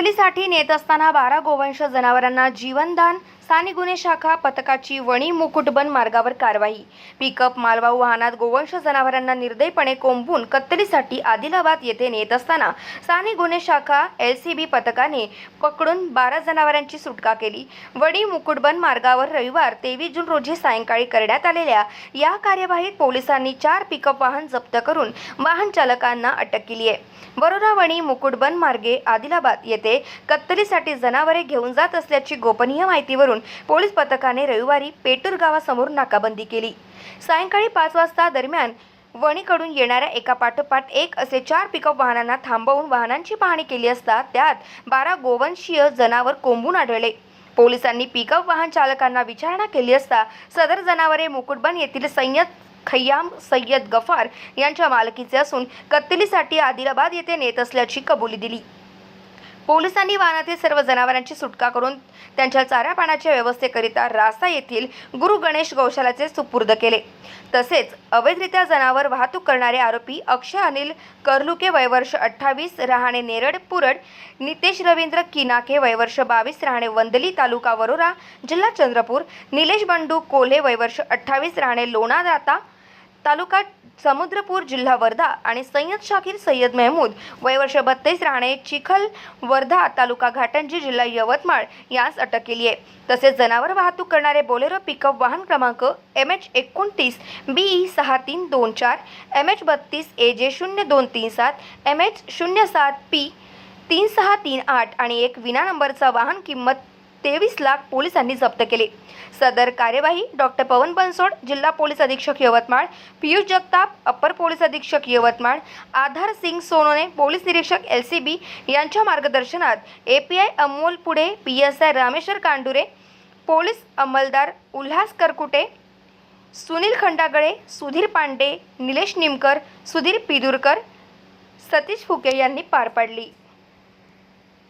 कत्तलीसाठी नेत असताना बारा गोवंश जनावरांना जीवनदान स्थानिक गुन्हे शाखा पथकाची वणी मुकुटबन मार्गावर कारवाई. पिकअप मालवाहू वाहनात गोवंश जनावरांना निर्दयपणे कोंबून कत्तलीसाठी आदिलाबाद येथे नेत असताना स्थानिक गुन्हे शाखा एल सी बी पथकाने पकडून बारा जनावरांची सुटका केली. वडी मुकुटबन मार्गावर रविवार तेवीस जून रोजी सायंकाळी करण्यात आलेल्या या कार्यवाहीत पोलिसांनी चार पिकअप वाहन जप्त करून वाहन चालकांना अटक केली आहे. बरोरा वणी मुकुटबन मार्गे आदिलाबाद येथे कत्तलीसाठी जनावरे घेऊन जात असल्याची गोपनीय माहितीवरून पोलीस पथकाने रविवारी पेटूर गावासमोर नाकाबंदी केली. सायंकाळी पाच वाजता दरम्यान वणीकडून येणाऱ्या एका पाठोपाठ एक असे चार पिकअप वाहनांना थांबवून वाहनांची पाहणी केली असता त्यात बारा गोवंशीय जनावर कोंबून आढळले. पोलिसांनी पिकअप वाहन चालकांना विचारणा केली असता सदर जनावरे मुकुटबन येथील सय्यद खय्याम सय्यद गफार यांच्या मालकीचे असून कत्तलीसाठी आदिलाबाद येथे नेत असल्याची कबुली दिली. पोलिसांनी वाहनातील सर्व जनावरांची सुटका करून त्यांच्या चारा पाण्याच्या व्यवस्थेकरिता रास्ता येथील गुरु गणेश गौशालाचे सुपूर्द केले. तसेच अवैधरित्या जनावर वाहतूक करणारे आरोपी अक्षय अनिल करलुके वयवर्ष अठ्ठावीस राहणे नेरड पुरड नितेश रवींद्र किनाके वयवर्ष बावीस राहणे वंदली तालुका वरोरा जिल्हा चंद्रपूर निलेश बंडू कोल्हे वयवर्ष अठ्ठावीस राहणे लोणादाता तालुका समुद्रपूर जिल्हा वर्धा आणि सय्यद शाकीर सय्यद महमूद वयवर्ष बत्तीस राहणे चिखल वर्धा तालुका घाटंजी जिल्हा यवतमाळ यास अटक केली आहे. तसेच जनावर वाहतूक करणारे बोलेरो पिकअप वाहन क्रमांक एम एच एकोणतीस बी ई सहा तीन दोन चार एम एच बत्तीस ए जे शून्य दोन तीन सात एम एच शून्य सात पी तीन सहा तीन आठ आणि एक विना नंबरचा वाहन किंमत तेवीस लाख पोलिसांनी जप्त केले. सदर कार्यवाही डॉक्टर पवन बनसोड जिल्हा पोलीस अधीक्षक यवतमाळ पियुष जगताप अप्पर पोलीस अधीक्षक यवतमाळ आधार सिंग सोनोने पोलीस निरीक्षक एल सी बी यांच्या मार्गदर्शनात A P I Amol Pudhe P S I Rameshwar Kandure police अंमलदार Ulhas Karkute Sunil Khandagale Sudhir Pande Nilesh Nimkar Sudhir Pidurkar Satish Phuke यांनी पार पाडली.